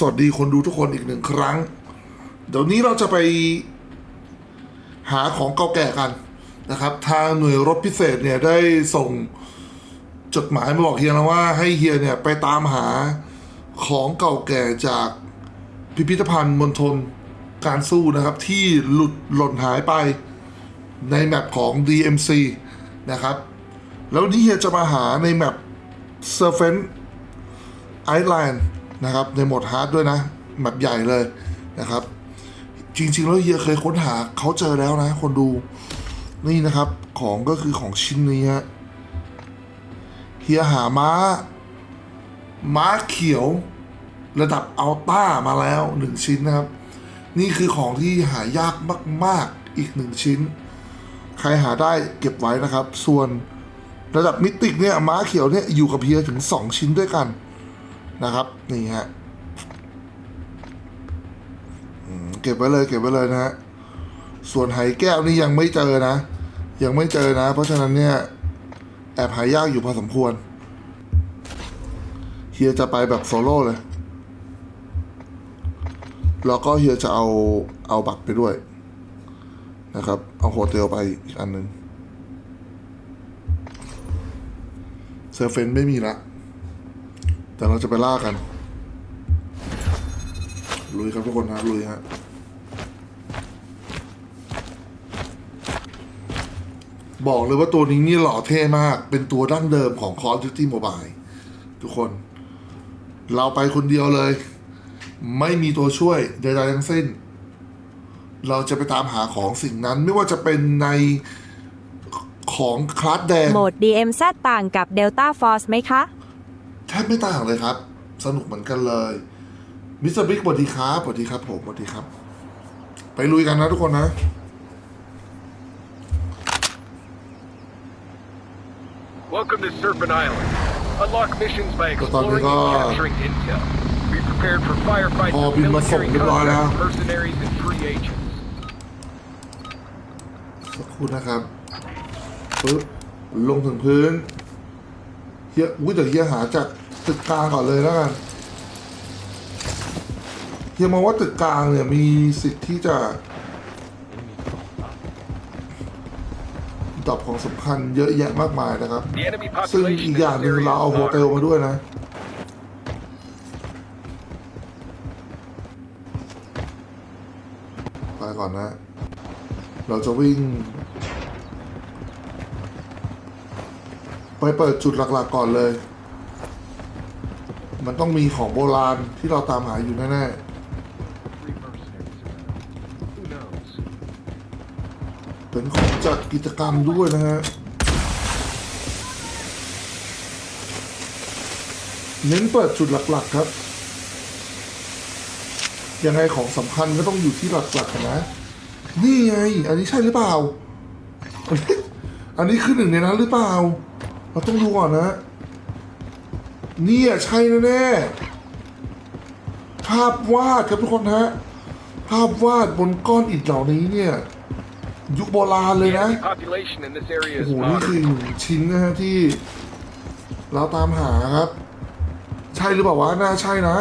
สวัสดีคนดูทุกคนอีกหนึ่งครั้ง เดี๋ยวนี้เราจะไปหาของเก่าแก่กันนะครับ ทางหน่วยรบพิเศษเนี่ยได้ส่งจดหมายมาบอกเฮียแล้วว่าให้เฮียเนี่ยไปตามหาของเก่าแก่จากพิพิธภัณฑ์มณฑลการสู้นะครับ ที่หลุดหล่นหายไปในแมปของ DMC นะครับ แล้วนี้เฮียจะมาหาในแมป Serpent ไอแล นะครับในโหมดฮาร์ดด้วยนะแมปใหญ่เลยนะครับ จริงๆแล้วเฮียเคยค้นหาเขาเจอแล้วนะ คนดูนี่นะครับของก็คือของชิ้นนี้ฮะเฮียหาม้า ม้าเขียว ระดับอัลต้ามาแล้วหนึ่งชิ้นนะครับ นี่คือของที่หายากมาก ๆอีกหนึ่งชิ้น ใครหาได้เก็บไว้นะครับ ส่วนระดับมิติกเนี่ยม้าเขียวเนี่ยอยู่กับเฮียถึง 2 ชิ้นด้วยกัน นะครับ นี่ฮะเก็บไว้เลยเก็บไว้เลยนะฮะส่วนไหแก้วนี่ยังไม่เจอนะ ยังไม่เจอนะ เพราะฉะนั้นเนี่ย แอบหายากอยู่พอสมควรเฮียจะไปแบบโซโล่เลย แล้วก็เฮียจะเอาเอาบัตรไปด้วยนะครับ เอาโฮเทลไปอีกอันหนึ่งเซอร์เฟนไม่มีละ แต่เราจะไปล่ากัน ลุยครับทุกคนฮะลุยฮะบอกเลยว่าตัวนี้นี่หล่อเท่มาก เป็นตัวดั้งเดิมของ Call of Duty Mobile ทุกคน เราไปคนเดียวเลย ไม่มีตัวช่วยใดๆทั้งสิ้น เราจะไปตามหาของสิ่งนั้น ไม่ว่าจะเป็นในของคลาสแดง โหมด DMZ ต่างกับ Delta Force ไหมคะ แทบไม่ต่างเลยครับ สนุกเหมือนกันเลยมิสเตอร์บิ๊กสวัสดีครับสวัสดีครับผมสวัสดีครับ ไปลุยกันนะทุกคนนะ Welcome to Serpent Island. Unlock missions by But on exploring the- and capturing intel. Be prepared for firefights Oh, with we must military hope the line contracts, out. mercenaries, and free agents. สักครู่นะครับปึ๊บลงถึงพื้นเฮียอุ้ยเดี๋ยวเฮียหาจาก ตึกกลางก่อนเลยแล้วกันเฮียมองว่าตึกกลางเนี่ยมีสิทธิ์ที่จะดรอปของสำคัญเยอะแยะมากมายนะครับ The enemy ซึ่ง population อีก in อย่างห this นึ่ง area เราเอา is โฮเทล large. มาด้วยนะไปก่อนนะ เราจะวิ่ง ไปเปิดจุดหลักๆก่อนเลย มันต้องมีของโบราณที่เราตามหาอยู่แน่ๆ เป็นของจัดกิจกรรมด้วยนะฮะ เน้นเปิดจุดหลักๆครับ ยังไงของสำคัญก็ต้องอยู่ที่หลักๆนะ นี่ไง อันนี้ใช่หรือเปล่า อันนี้คือหนึ่งในนั้นหรือเปล่า เราต้องดูก่อนนะ เนี่ยใช่แน่ๆภาพวาดครับทุกคนฮะภาพวาดบนก้อนอิฐเหล่านี้เนี่ย ยุคโบราณเลย The นะ enemy population in this area โอ้ is โห นี่คือ moderate. หนึ่งชิ้นนะฮะที่ เราตามหาครับ ใช่หรือเปล่าวะน่าใช่นะ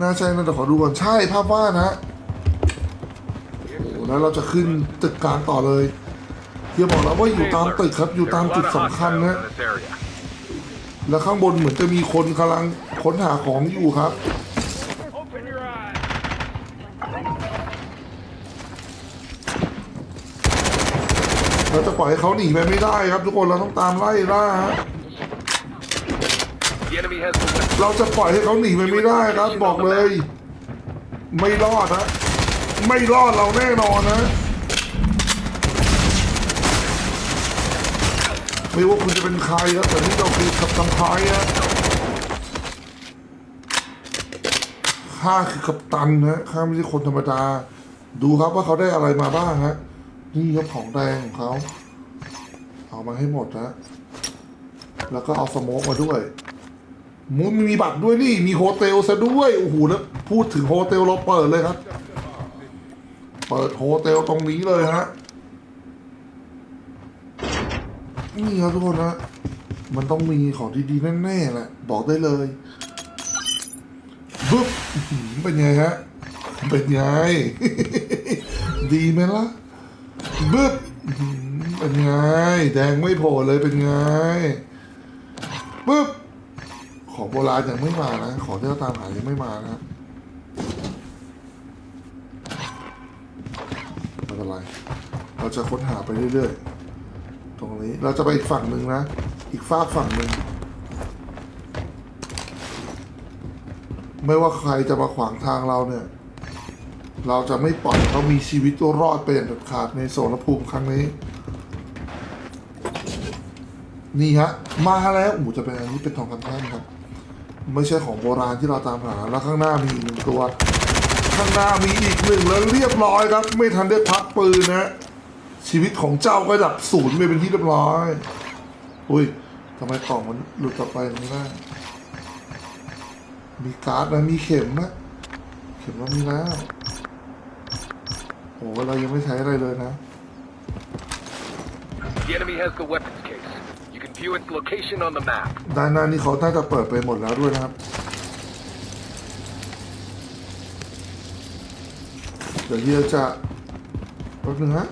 น่าใช่นะแต่ขอดูก่อนใช่ภาพวาดนะโอ้โหแล้วเราจะขึ้นตึกกลางต่อเลยเฮียบอกแล้วว่าอยู่ตามตึกครับ อยู่ There's ตาม a จุด lot of สำคัญ hostiles นะ in this area. แล้วข้างบนเหมือนจะมีคนกำลังค้นหาของอยู่ครับ เราจะปล่อยให้เขาหนีไปไม่ได้ครับทุกคนเราต้องตามไล่ล่าฮะเราจะปล่อยให้เขาหนีไปไม่ได้ครับบอกเลย ไม่รอดนะไม่รอดเราแน่นอนนะ ไม่ว่าคุณจะเป็นใครครับแต่นี่เราคือขับตังไพอะข้าคือกัปตันนะข้าไม่ใช่คนธรรมดา ดูครับว่าเขาได้อะไรมาบ้างฮะนี่ครับของแดงของเขาเอามาให้หมดนะแล้วก็เอาสโมกมาด้วยมูมีมีบัตรด้วยนี่มีโฮเทลซะด้วยโอ้โหแล้วพูดถึงโฮเทลเราเปิดเลยครับ เปิดโฮเทลตรงนี้เลยฮะ นี่ครับทุกคนนะ มันต้องมีของดีๆแน่ๆแหละ บอกได้เลยบึ๊บเป็นไงฮะ เป็นไง ดีไหมล่ะบึ๊บเป็นไง แดงไม่โผล่เลยเป็นไงปึ๊บของโบราณยังไม่มานะ ของที่เราตามหายังไม่มานะไม่เป็นไร เราจะค้นหาไปเรื่อยๆ ตรงนี้ เราจะไปอีกฝั่งหนึ่งนะ อีกฝากฝั่งหนึ่ง ไม่ว่าใครจะมาขวางทางเราเนี่ย เราจะไม่ปล่อยเขามีชีวิตรอดไปอย่างเด็ดขาดในโสนภูมิครั้งนี้ นี่ฮะ มาแล้วอูจะเป็นอันนี้เป็นทองคำแท่งครับ ไม่ใช่ของโบราณที่เราตามหา แล้วข้างหน้ามีอีกหนึ่งตัว ข้างหน้ามีอีกหนึ่งแล้วเรียบร้อยครับ ไม่ทันได้พักปืนนะ ชีวิตของเจ้าก็ดับศูนย์ไปเป็นที่เรียบร้อย อุ้ยทำไมกล่องมันหลุดออกไปอย่างนี้ได้มีการ์ดนะมีเข็มนะเข็มเรามีแล้วโอ้เรายังไม่ใช้อะไรเลยนะ The enemy has the weapons case. You can view its location on the map. ด้านหน้านี่เขาน่าจะเปิดไปหมดแล้วด้วยนะครับ เดี๋ยวเฮียจะแป๊บนึงฮะ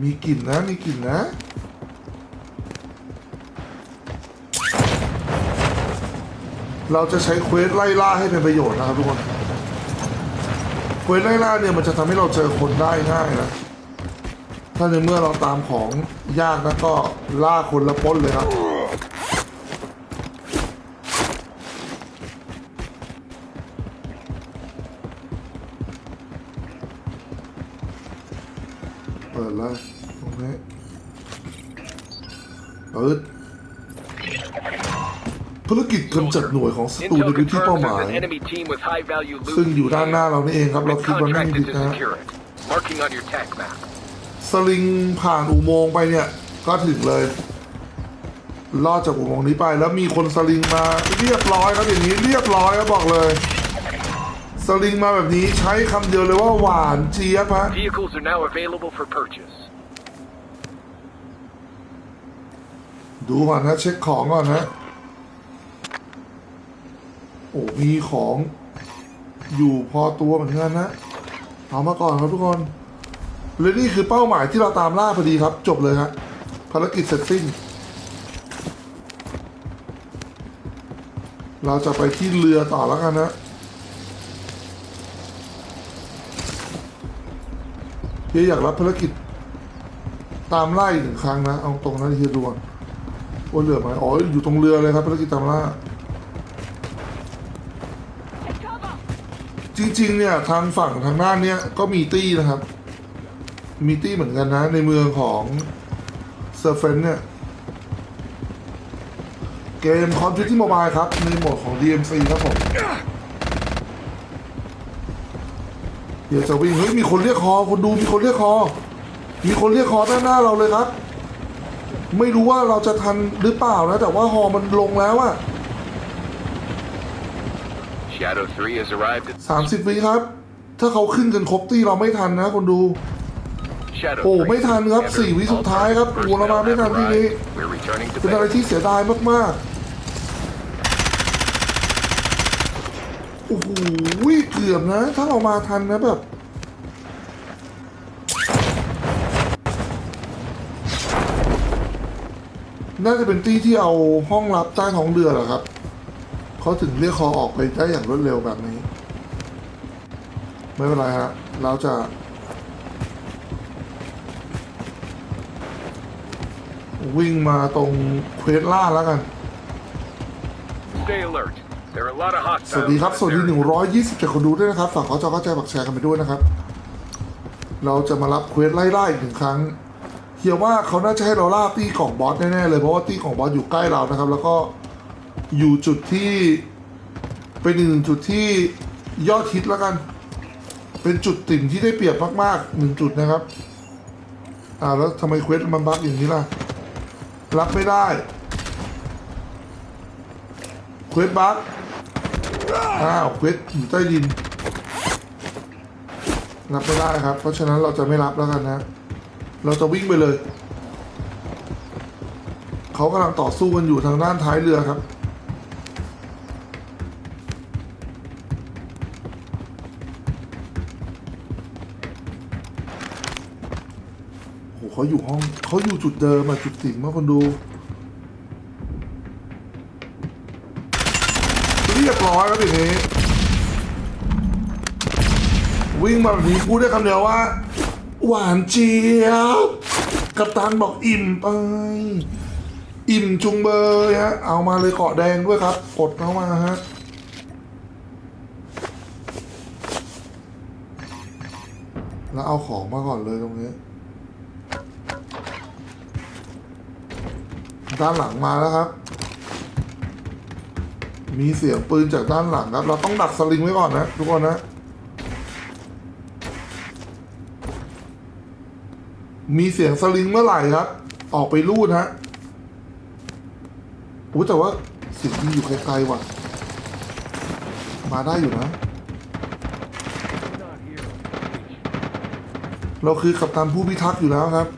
มีกลิ่นนะมีกลิ่นนะเราจะใช้เควสไล่ล่าให้เป็นประโยชน์นะครับทุกคนเควสไล่ล่าเนี่ยมันจะทำให้เราเจอคนได้ง่ายนะ ถ้าในเมื่อเราตามของยากนะก็ล่าคนละป้นเลยครับ กิจกำจัดหน่วยของศัตรูใน Intel พื้นที่ confirms เป้าหมาย there's an enemy team with high value loot. ซึ่งอยู่ด้านหน้าเรานี่เองครับ เรา We've คิดว่าไม่มี contracted ผิด to นะ secure it. Marking on your tac map. สลิงผ่านอุโมงค์ไปเนี่ย ก็ถึงเลยลอดจากอุโมงค์นี้ไป แล้วมีคนสลิงมาเรียบร้อยครับอย่างนี้เรียบร้อยครับบอกเลย สลิงมาแบบนี้ใช้คำเดียวเลยว่าหวานเจี๊ยบฮะ Vehicles are now available for purchase. ดูก่อนนะเช็คของก่อนนะ โอ้มีของอยู่พอตัวเหมือนกันนะ เอามาก่อนครับทุกคนและนี่คือเป้าหมายที่เราตามล่าพอดีครับ จบเลยครับภารกิจเสร็จสิ้น เราจะไปที่เรือต่อแล้วกันนะเฮียอยากรับภารกิจ ตามไล่อีกหนึ่งครั้งนะ เอาตรงนั้นเฮียดวนว่าเรือไหมอ๋ออยู่ตรงเรือเลยครับภารกิจตามล่า จริง ๆ เนี่ยทางฝั่งทางด้านเนี้ยก็มีตี้นะครับ มีตี้เหมือนกันนะ ในเมืองของเซอร์เฟนเนี่ย เกมคอมพิวที่โมบายครับ ในโหมดของ DMC ครับผมเดี๋ยวจะวิ่งเฮ้ยมีคนเรียกคอคนดูมีคนเรียกคอ มีคนเรียกคอด้านหน้าเราเลยครับ ไม่รู้ว่าเราจะทันหรือเปล่านะ แต่ว่าฮอมันลงแล้วอะ Shadow 3 has arrived at สามสิบวิครับ ถ้าเขาขึ้นกันครบตี้เราไม่ทันนะคนดู Shadow โอ้ 3. ไม่ทันครับ Every สี่วิสุดท้ายครับ all-target โอ้เรามาไม่ทัน personnel ที่ have นี้ arrived. We're returning to เป็นอะไร base. ที่เสียดายมากๆ โอ้โหเกือบนะ ถ้าเรามาทันนะแบบ น่าจะเป็นตี้ที่เอาห้องรับใต้ท้องเรือเหรอครับ เขาถึงเรียกคอออกไปได้อย่างรวดเร็วแบบนี้ ไม่เป็นไรฮะเราจะ วิ่งมาตรงเควสล่าแล้วกัน Stay alert. There are a lot of สวัส hostiles. ดีครับ in สวัสดี this area. 127คนดูด้วยนะครับ ฝากขอจอเข้าใจบักแชร์กันไปด้วยนะครับ เราจะมารับเควสไล่ล่าอีกหนึ่งครั้ง เฮียว่าเขาน่าจะให้เราล่าตี้ของบอสแน่ๆเลย เพราะว่าตี้ของบอสอยู่ใกล้เรานะครับ แล้วก็ อยู่จุดที่เป็นอีกหนึ่งจุดที่ยอดฮิตแล้วกัน เป็นจุดติ่งที่ได้เปรียบมากๆหนึ่งจุดนะครับอ่าแล้วทำไมเควสมันบั๊กอย่างนี้ล่ะ รับไม่ได้เควสบั๊กอ้าวเควสอยู่ใต้ดิน รับไม่ได้ครับ เพราะฉะนั้นเราจะไม่รับแล้วกันนะ เราจะวิ่งไปเลย เขากำลังต่อสู้กันอยู่ทางด้านท้ายเรือครับ เขาอยู่ห้องเขาอยู่จุดเดิมอะจุดสิงมาคนดูเรียบร้อยแล้วทีนี้ วิ่งมาแบบนี้พูดได้คำเดียวว่า หวานเจี๊ยบกัปตันบอกอิ่มไป อิ่มจุงเบยฮะ เอามาเลยเกาะแดงด้วยครับ กดเข้ามาฮะแล้วเอาของมาก่อนเลยตรงนี้ ด้านหลังมาแล้วครับ มีเสียงปืนจากด้านหลังครับ เราต้องดักสลิงไว้ก่อนนะทุกคนนะมีเสียงสลิงเมื่อไหร่ครับ ออกไปรูดฮะโอ้แต่ว่าเสียงมันอยู่ไกลๆว่ะ มาได้อยู่นะ เราคือกัปตันผู้พิทักษ์อยู่แล้วครับ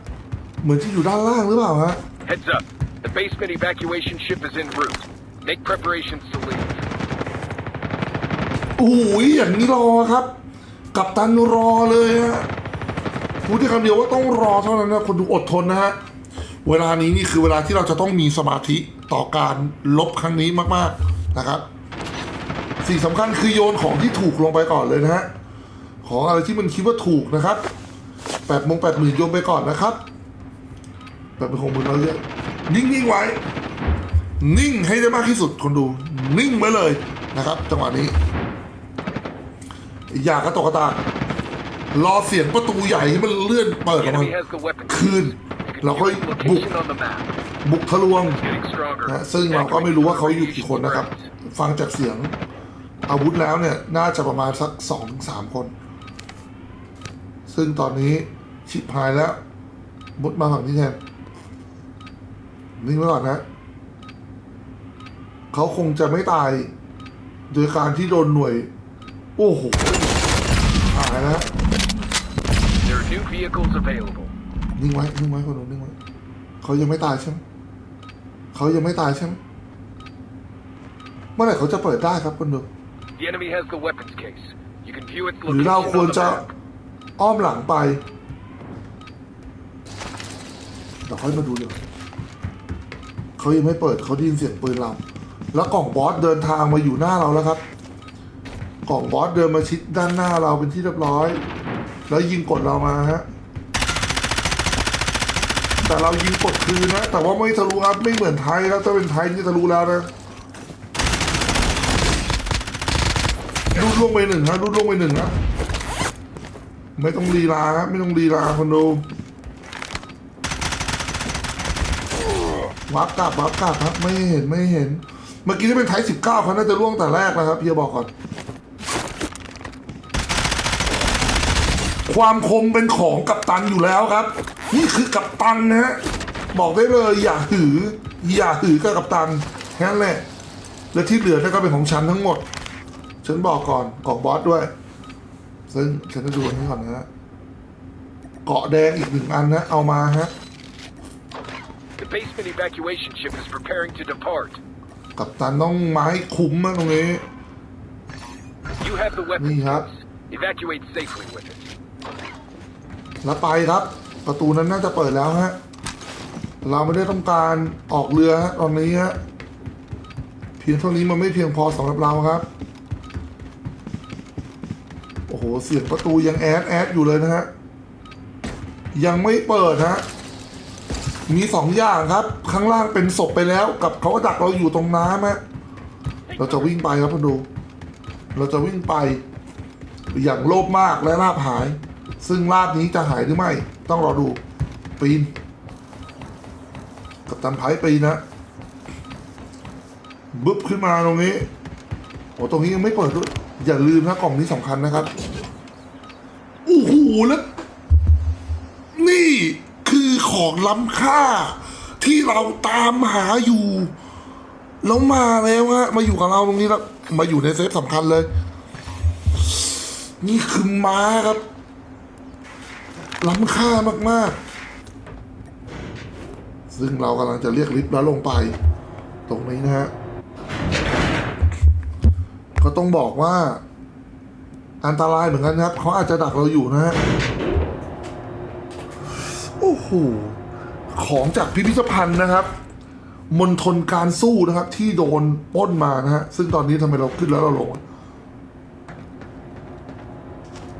เหมือนที่อยู่ด้านล่างหรือเปล่าฮะ Heads up. The basement evacuation ship is en route. Make preparations to leave. โอ้โหอย่างนี้รอครับ กับตันรอเลยฮะพูดได้คำเดียวว่าต้องรอเท่านั้นนะคนดูอดทนนะฮะ เวลานี้นี่คือเวลาที่เราจะต้องมีสมาธิต่อการลบครั้งนี้มากๆนะครับ สิ่งสำคัญคือโยนของที่ถูกลงไปก่อนเลยนะฮะ ของอะไรที่มันคิดว่าถูกนะครับแปดโมงแปดหมื่นโยนไปก่อนนะครับแปดเป็นของมือเราเยอะ นิ่งๆไว้ นิ่งให้ได้มากที่สุดคนดู นิ่งไว้เลยนะครับ จังหวะนี้ อย่ากระตกกระตากรอเสียงประตูใหญ่ที่มันเลื่อนเปิด The ออกมา enemy has the weapon. คืน You เรา can ค่อย view its บุก location on the map. บุกทะลวง Getting stronger. นะซึ่งเราก็ไม่รู้ว่าเขาอยู่กี่คนนะครับ ฟังจากเสียงอาวุธแล้วเนี่ย น่าจะประมาณสักสองถึงสามคน ซึ่งตอนนี้ชิบหายแล้วมุดมาฝั่งนี้แทน นิ่งไว้ก่อนนะ เขาคงจะไม่ตาย โดยการที่โดนหน่วย โอ้โหหายแล้ว There are new vehicles available. นิ่งไว้นิ่งไว้คนดูนิ่งไว้เขายังไม่ตายใช่ไหมเขายังไม่ตายใช่ไหมเมื่อไหร่เขาจะเปิดได้ครับคนดู The enemy has the weapons case. You can view its หรือเรา location ควร on the จะ map. อ้อมหลังไปเดี๋ยวค่อยมาดูเดี๋ยว เขายังไม่เปิดเขาได้ยินเสียงปืนเราแล้วกล่องบอสเดินทางมาอยู่หน้าเราแล้วครับ กล่องบอสเดินมาชิดด้านหน้าเราเป็นที่เรียบร้อย แล้วยิงกดเรามาฮะแต่เรายิงกดคืนนะ แต่ว่าไม่ทะลุครับไม่เหมือนไทยครับถ้าเป็นไทยนี่ทะลุแล้วนะรูดล่วงไปหนึ่งครับรูดล่วงไปหนึ่งนะไม่ต้องลีลาครับไม่ต้องลีลาคนดู วับกลับวับกลับครับไม่เห็นไม่เห็น เมื่อกี้ที่เป็นไทยสิบเก้าเขาน่าจะล่วงแต่แรกนะครับพี่บอกก่อน ความคมเป็นของกัปตันอยู่แล้วครับ นี่คือกัปตันนะฮะบอกได้เลยอย่าหือ อย่าหือกับกัปตันแค่นั้นแหละและที่เหลือนั่นก็เป็นของฉันทั้งหมด ฉันบอกก่อนกล่องบอสด้วย ซึ่งฉันจะดูอันนี้ก่อนนะฮะเกาะแดงอีกหนึ่งอันนะเอามาฮะ The basement evacuation ship is preparing to depart. กัปตันต้องไม้คุ้มมากตรงนี้ You have the weapons Ni hả? case. Evacuate safely with it. แล้วไปครับ ประตูนั้นน่าจะเปิดแล้วฮะ เราไม่ได้ต้องการออกเรือฮะตอนนี้ฮะเพียงเท่านี้มันไม่เพียงพอสำหรับเราครับ โอ้โห เสียงประตูยังแอดแอดอยู่เลยนะฮะ ยังไม่เปิดฮะ มีสองอย่างครับ ข้างล่างเป็นศพไปแล้ว กับเขาก็ดักเราอยู่ตรงน้ำฮะเราจะวิ่งไปครับคุณดูเราจะวิ่งไปอย่างโลภมากและลาบหาย ซึ่งลาบนี้จะหายหรือไม่ ต้องรอดูปีน กับตันไพ่ปีนนะบึ๊บขึ้นมาตรงนี้โอ้ตรงนี้ยังไม่เปิดด้วยอย่าลืมนะกล่องนี้สำคัญนะครับโอ้โหแล้วนี่ ของล้ำค่า ที่เราตามหาอยู่ แล้วมาแล้วฮะมาอยู่กับเราตรงนี้แล้ว มาอยู่ในเซฟสำคัญเลย นี่คือม้าครับ ล้ำค่ามากๆ ซึ่งเรากำลังจะเรียกลิฟต์แล้วลงไป ตรงนี้นะฮะก็ต้องบอกว่า อันตรายเหมือนกันครับเขาอาจจะดักเราอยู่นะฮะ โหของจากพิพิธภัณฑ์นะครับมณฑลการสู้นะครับ ที่โดนป้นมานะฮะ ซึ่งตอนนี้ทำไมเราขึ้นแล้วเราลง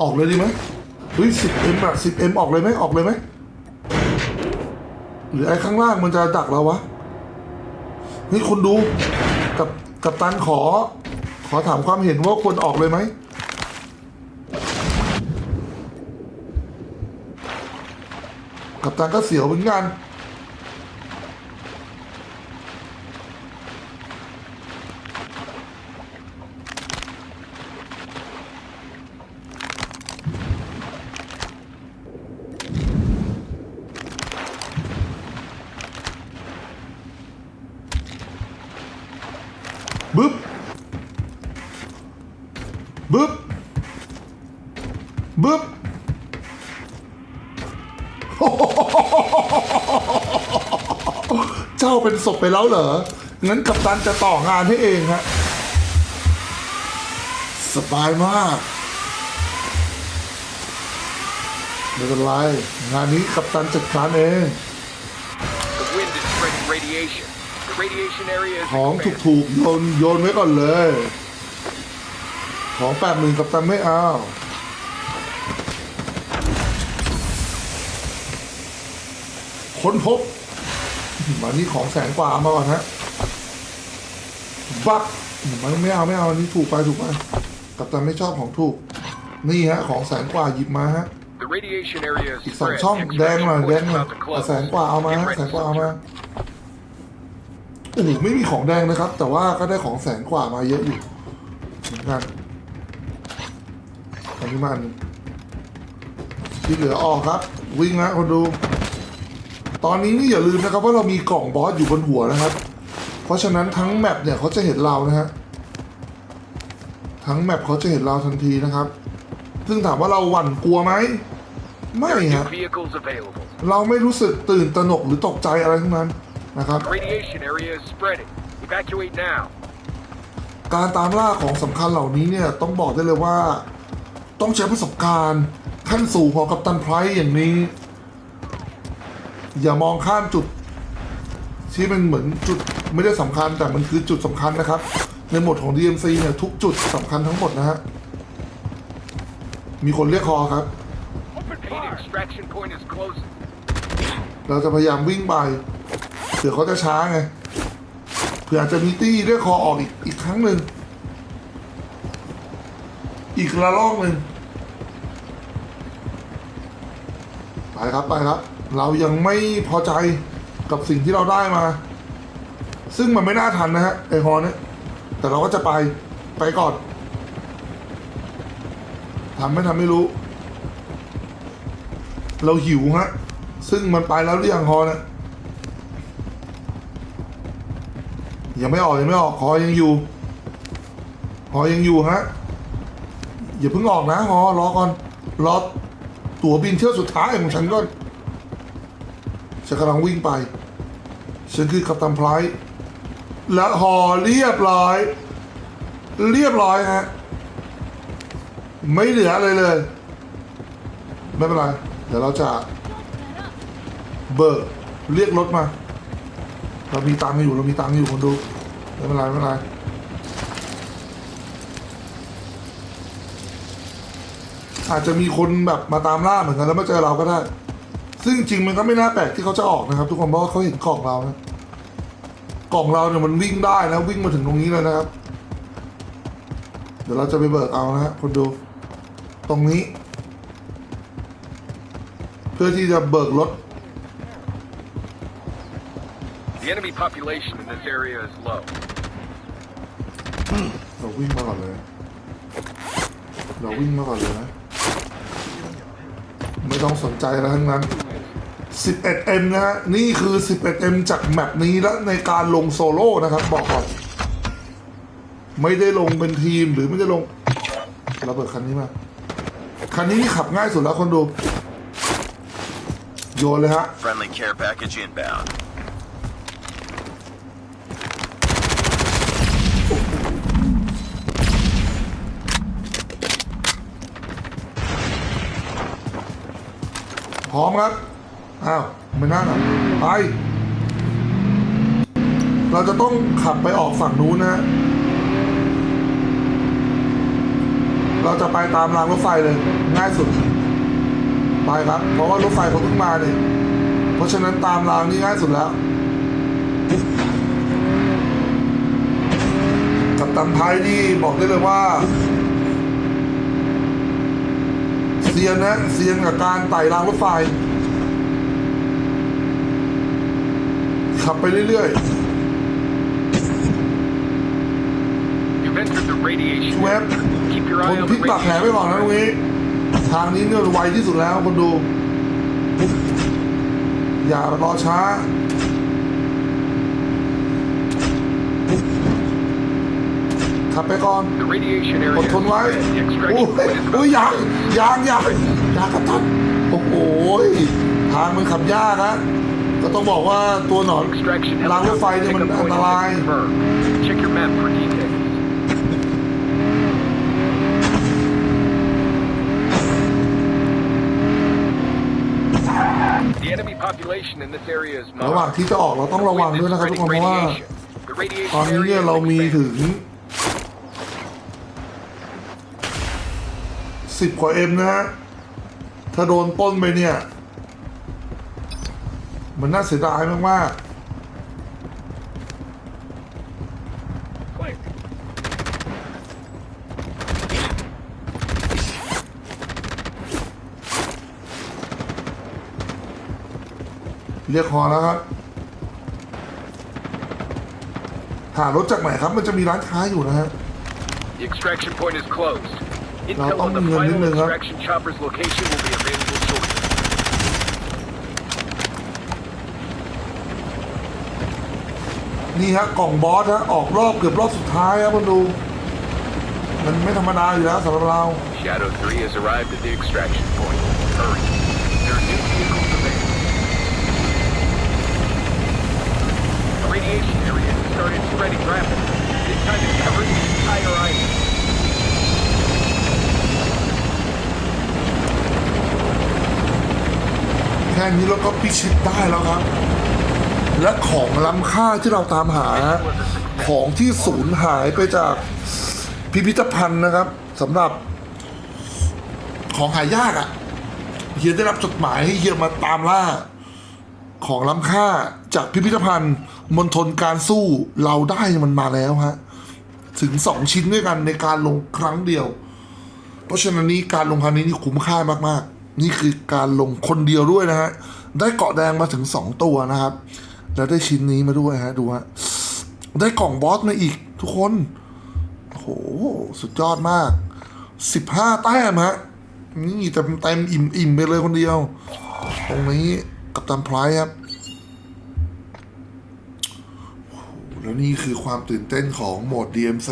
ออกเลยดีไหมเฮ้ยสิบเอ็มอะสิบเอ็มออกเลยไหมออกเลยไหมหรือไอ้ข้างล่างมันจะดักเราวะเฮ้ยคนดูกับกับตันขอ ขอถามความเห็นว่าควรออกเลยไหม กับตันก็เสียวเหมือนกัน บึ๊บ บึ๊บ บึ๊บ เจ้าเป็นศพไปแล้วเหรอ งั้นกัปตันจะต่องานให้เองฮะ สบายมากไม่เป็นไร งานนี้กัปตันจัดการเอง The wind is spreading radiation. The radiation area is ของ expanding. ถูกๆโยนโยนไว้ก่อนเลย ของแปดหมื่นกับตันไม่เอา ค้นพบ มานี่ของแสนกว่าเอามาก่อนฮะบักมันไม่เอาไม่เอาอันนี้ถูกไปถูกไปกับตันไม่ชอบของถูก นี่ฮะ ของแสนกว่าหยิบมาฮะ The radiation area อี is กสอง spread. ช่องแดง Extraction หน่อย point แด is งหน่อย about to เอา close. แสนกว่าเอามา Get ฮะ ready, แสนกว่าเอามา soldier. โอ้โหไม่มีของแดงนะครับ แต่ว่าก็ได้ของแสนกว่ามาเยอะอยู่เหมือนกันอันนี้มันที่เหลือออกครับ วิ่งนะคนดู ตอนนี้นี่อย่าลืมนะครับว่าเรามีกล่องบอสอยู่บนหัวนะครับ เพราะฉะนั้นทั้งแมปเนี่ยเขาจะเห็นเรานะฮะทั้งแมปเขาจะเห็นเราทันทีนะครับ ซึ่งถามว่าเราหวั่นกลัวไหมไม่ There are ฮะ new vehicles available. เราไม่รู้สึกตื่นตระหนกหรือตกใจอะไรทั้งนั้นนะครับ The radiation area is spreading. Evacuate now. การตามล่าของสำคัญเหล่านี้เนี่ยต้องบอกได้เลยว่า ต้องใช้ประสบการณ์ขั้นสูงของกัปตันไพรส์อย่างนี้ อย่ามองข้ามจุด ที่มันเหมือนจุดไม่ได้สำคัญแต่มันคือจุดสำคัญนะครับ ในหมวดของ DMC เนี่ยทุกจุดสำคัญทั้งหมดนะฮะ มีคนเรียกคอครับ เราจะพยายามวิ่งไปเผื่อเขาจะช้าไงเผื่ออาจจะมีตี้เรียกคอออกอีกอีกครั้งหนึ่งอีกระลอกหนึ่งไปครับ ไปครับ เรายังไม่พอใจกับสิ่งที่เราได้มา ซึ่งมันไม่น่าทันนะฮะไอฮอเนี่ยแต่เราก็จะไปไปก่อนทำไม่ทำไม่รู้ เราหิวฮะ ซึ่งมันไปแล้วหรือยังฮอเนี่ยยังไม่ออกยังไม่ออกฮอยังอยู่ฮอยังอยู่ฮะอย่าเพิ่งออกนะฮอรอก่อนรอตั๋วบินเที่ยวสุดท้ายของฉันก่อน ฉันกำลังวิ่งไป ฉันคือกัปตันไพรส์และฮอเรียบร้อย เรียบร้อยฮะ ไม่เหลืออะไรเลย ไม่เป็นไร เดี๋ยวเราจะ เบิกเรียกรถมา เรามีตังค์อยู่ เรามีตังค์อยู่คนดู ไม่เป็นไร ไม่เป็นไรอาจจะมีคนแบบมาตามล่าเหมือนกันแล้วมาเจอเราก็ได้ ซึ่งจริงมันก็ไม่น่าแปลกที่เขาจะออกนะครับ ทุกคนเพราะว่าเขาเห็นกล่องเรานะกล่องเราเนี่ยมันวิ่งได้นะวิ่งมาถึงตรงนี้เลยนะครับ เดี๋ยวเราจะไปเบิกเอานะฮะคนดู ตรงนี้ เพื่อที่จะเบิกรถ The enemy population in this area is low. เราวิ่งมาก่อนเลย เราวิ่งมาก่อนเลยนะ ไม่ต้องสนใจอะไรทั้งนั้น 11M นะฮะนี่คือ 11M จากแมปนี้และในการลงโซโล่นะครับบอกก่อนไม่ได้ลงเป็นทีมหรือไม่ได้ลงเราเปิดคันนี้มา คันนี้นี่ขับง่ายสุดแล้วคนดู โยนเลยฮะ Friendly care package inbound. พร้อมครับ อ้าวไม่นั่งอะไป เราจะต้องขับไปออกฝั่งนู้นนะ เราจะไปตามรางรถไฟเลย ง่ายสุด ไปครับ เพราะว่ารถไฟเขาเพิ่งมาเนี่ยเพราะฉะนั้นตามรางนี่ง่ายสุดแล้ว กับตันไทยนี่บอกได้เลยว่าเซียนนะเซียนกับการไต่รางรถไฟ ขับไปเรื่อย You've entered the radiation ๆเว็บ area. Keep your ค eye น on พลิ the กตักแผลไป radiation. ก่อนนะตรงนี้ ทางนี้เนี่ยไวที่สุดแล้วคนดู อย่ารอช้า ขับไปก่อน The radiation อ area ด is ทนไว้ red. The โอ้ extraction ย point is โอ้ย about ยางยางยางยางกระทันโอ้โหยทางมันขับยากนะ ก็ต้องบอกว่าตัวหนอน extraction รางรถไฟเนี่ยมัน Pickup อัน point ต has ราย been confirmed. Check your map for details. The enemy population in this area is ระหว่าง moderate. ที่จะออกเราต้องระวังด้วยนะครับทุกคนเพราะว่า The radiation ตอนนี้ area เนี่ย is เรามีถึ expanding. งสิบกว่าเอ็มนะฮะถ้าโดนปล้นไปเนี่ย มันน่าเสียดายมากๆเรียกคอแล้วครับ หารถจากไหนครับ มันจะมีร้านค้าอยู่นะฮะ The extraction point is closed. Intel ต้อง on the มีเงินนิด final นึงครับ extraction chopper's location will be available shortly. นี่ฮะกล่องบอสฮะออกรอบเกือบรอบสุดท้ายครับมาดูมันไม่ธรรมดาอยู่แล้วสำหรับเรา Shadow 3 has arrived at the extraction point. Hurry. There are new vehicles available. The radiation area has started spreading rapidly. This time it's covering the entire island. แค่นี้เราก็พิชิตได้แล้วครับ และของล้ำค่าที่เราตามหาของที่สูญหายไปจากพิพิธภัณฑ์นะครับสำหรับของหายากอะ่ะเฮียได้รับจดหมายให้เฮียมาตามล่า ของล้ำค่าจากพิพิธภัณฑ์มณฑลการสู้เราได้มันมาแล้วฮะถึงสองชิ้นด้วยกันในการลงครั้งเดียว เพราะฉะนั้นนี้การลงครั้งนี้นี่คุ้มค่ามากๆ นี่คือการลงคนเดียวด้วยนะฮะได้เกาะแดงมาถึงสองตัวนะครับ แล้วได้ชิ้นนี้มาด้วยฮะ ดูฮะ ได้กล่องบอสมาอีกทุกคน โอ้โห สุดยอดมาก สิบห้าแต้มฮะ นี่เต็มเต็มอิ่มอิ่มไปเลยคนเดียว ตรงนี้กับตันไพรายครับแล้วนี่คือความตื่นเต้นของโหมด DMC